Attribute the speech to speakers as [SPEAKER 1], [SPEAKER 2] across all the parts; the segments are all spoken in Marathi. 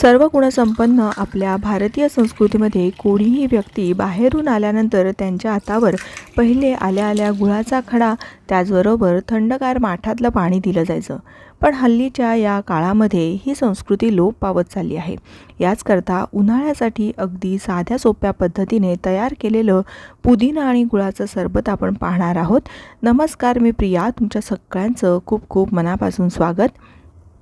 [SPEAKER 1] सर्व गुणसंपन्न आपल्या भारतीय संस्कृतीमध्ये कोणीही व्यक्ती बाहेरून आल्यानंतर त्यांच्या हातावर पहिले आल्या आल्या गुळाचा खडा त्याचबरोबर थंडगार माठातलं पाणी दिलं जायचं. पण हल्लीच्या या काळामध्ये ही संस्कृती लोप पावत चालली आहे. याचकरता उन्हाळ्यासाठी अगदी साध्या सोप्या पद्धतीने तयार केलेलं पुदिना आणि गुळाचं सरबत आपण पाहणार आहोत. नमस्कार मी प्रिया. तुमच्या सगळ्यांचं खूप खूप मनापासून स्वागत.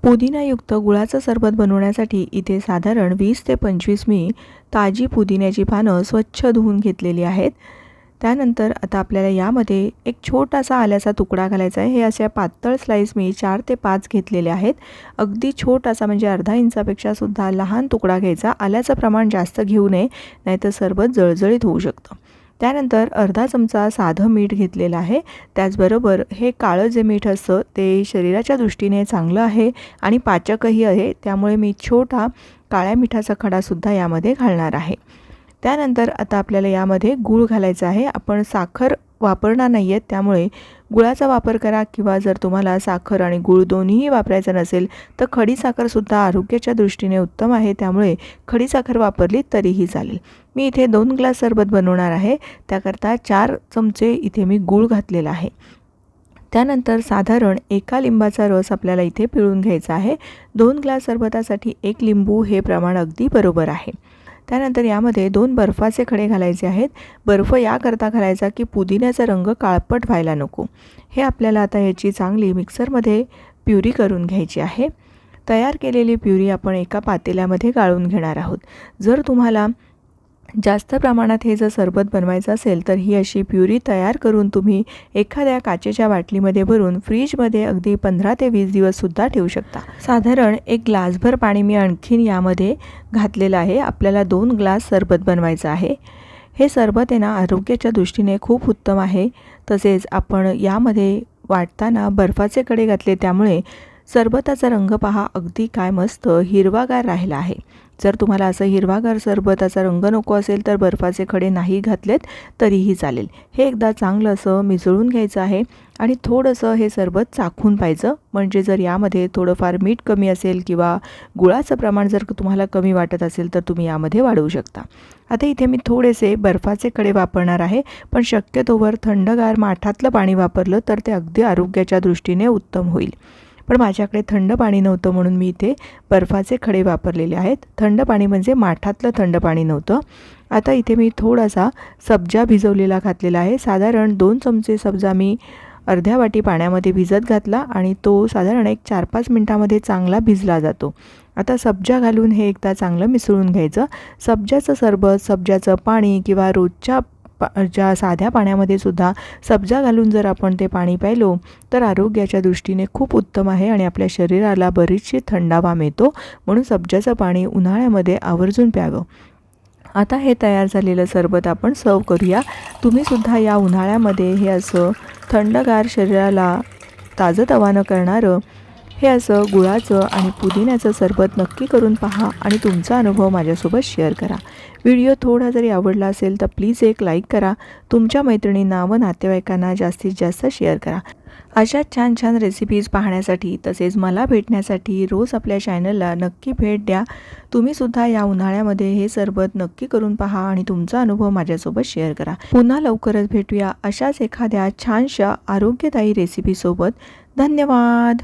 [SPEAKER 1] पुदिनायुक्त गुळाचं सरबत बनवण्यासाठी इथे साधारण वीस ते पंचवीस मी ताजी पुदिन्याची पानं स्वच्छ धुवून घेतलेली आहेत. त्यानंतर आता आपल्याला यामध्ये एक छोटासा आल्याचा तुकडा घालायचा आहे. हे अशा पातळ स्लाईस मी चार ते पाच घेतलेले आहेत. अगदी छोटासा म्हणजे अर्धा इंचापेक्षा सुद्धा लहान तुकडा घ्यायचा. आल्याचं प्रमाण जास्त घेऊ नये नाहीतर सरबत जळजळीत होऊ शकतं. त्यानंतर अर्धा चमचा साधं मीठ घेतलेलं आहे. त्याचबरोबर हे काळं जे मीठ असतं ते शरीराच्या दृष्टीने चांगलं आहे आणि पाचकही आहे. त्यामुळे मी छोटा काळ्या मिठाचा खडासुद्धा यामध्ये घालणार आहे. त्यानंतर आता आपल्याला यामध्ये गूळ घालायचा आहे. आपण साखर वापरणार नाही आहेत त्यामुळे गुळाचा वापर करा किंवा जर तुम्हाला साखर आणि गूळ दोन्हीही वापरायचं नसेल तर खडी साखरसुद्धा आरोग्याच्या दृष्टीने उत्तम आहे. त्यामुळे खडी साखर वापरली तरीही चालेल. मी इथे दोन ग्लास सरबत बनवणार आहे. त्याकरता चार चमचे इथे मी गूळ घातलेला आहे. त्यानंतर साधारण एका लिंबाचा रस आपल्याला इथे पिळून घ्यायचा आहे. दोन ग्लास सरबतासाठी एक लिंबू हे प्रमाण अगदी बरोबर आहे. त्यानंतर यामध्ये दोन बर्फाचे खडे घालायचे आहेत. बर्फ याकरता घालायचा की पुदिन्याचा रंग काळपट व्हायला नको. हे आपल्याला आता याची चांगली मिक्सरमध्ये प्युरी करून घ्यायची आहे. तयार केलेली प्युरी आपण एका पातेल्यामध्ये गाळून घेणार आहोत. जर तुम्हाला जास्त प्रमाणात हे जर सरबत बनवायचं असेल तर ही अशी प्युरी तयार करून तुम्ही एखाद्या काचेच्या बाटलीमध्ये भरून फ्रीजमध्ये अगदी पंधरा ते वीस दिवससुद्धा ठेवू शकता. साधारण एक ग्लासभर पाणी मी आणखीन यामध्ये घातलेलं आहे. आपल्याला दोन ग्लास सरबत बनवायचं आहे. हे सरबत आहे ना आरोग्याच्या दृष्टीने खूप उत्तम आहे. तसेच आपण यामध्ये वाटताना बर्फाचे कडे घातले त्यामुळे सरबताचा रंग पहा अगदी काय मस्त हिरवागार राहिला आहे. जर तुम्हाला असं हिरवागार सरबताचा रंग नको असेल तर बर्फाचे खडे नाही घातलेत तरीही चालेल. हे एकदा चांगलं असं मिसळून घ्यायचं आहे आणि थोडंसं हे सरबत चाखून पाहिजे म्हणजे जर यामध्ये थोडंफार मीठ कमी असेल किंवा गुळाचं प्रमाण जर तुम्हाला कमी वाटत असेल तर तुम्ही यामध्ये वाढवू शकता. आता इथे मी थोडेसे बर्फाचे कडे वापरणार आहे पण शक्यतोवर थंडगार माठातलं पाणी वापरलं तर ते अगदी आरोग्याच्या दृष्टीने उत्तम होईल. पण माझ्याकडे थंड पाणी नव्हतं म्हणून मी इथे बर्फाचे खडे वापरलेले आहेत. थंड पाणी म्हणजे माठातलं थंड पाणी नव्हतं. आता इथे मी थोडासा सब्जा भिजवलेला घातलेला आहे. साधारण दोन चमचे सब्जा मी अर्ध्या वाटी पाण्यामध्ये भिजत घातला आणि तो साधारण एक चार पाच मिनटामध्ये चांगला भिजला जातो. आता सब्जा घालून हे एकदा चांगलं मिसळून घ्यायचं. सब्जाचं सरबत सब्जाचं पाणी किंवा रोजच्या पा ज्या साध्या पाण्यामध्ये सुद्धा सब्जा घालून जर आपण ते पाणी प्यायलो तर आरोग्याच्या दृष्टीने खूप उत्तम आहे आणि आपल्या शरीराला बरीचशी थंडावा मिळतो म्हणून सब्जाचं पाणी उन्हाळ्यामध्ये आवर्जून प्यावं. आता हे तयार झालेलं सरबत आपण सर्व करूया. तुम्हीसुद्धा या उन्हाळ्यामध्ये हे असं थंडगार शरीराला ताजंतवानं करणारं हे असं गुळाचं आणि पुदिन्याचं सरबत नक्की करून पहा आणि तुमचा अनुभव माझ्यासोबत शेअर करा. व्हिडिओ थोडा जरी आवडला असेल तर प्लीज एक लाईक करा. तुमच्या मैत्रिणींना व नातेवाईकांना जास्तीत जास्त शेअर करा. अशा छान छान रेसिपीज पाहण्यासाठी तसेच मला भेटण्यासाठी रोज आपल्या चॅनलला नक्की भेट द्या. तुम्हीसुद्धा या उन्हाळ्यामध्ये हे सरबत नक्की करून पहा आणि तुमचा अनुभव माझ्यासोबत शेअर करा. पुन्हा लवकरच भेटूया अशाच एखाद्या छानशा आरोग्यदायी रेसिपीसोबत धन्यवाद!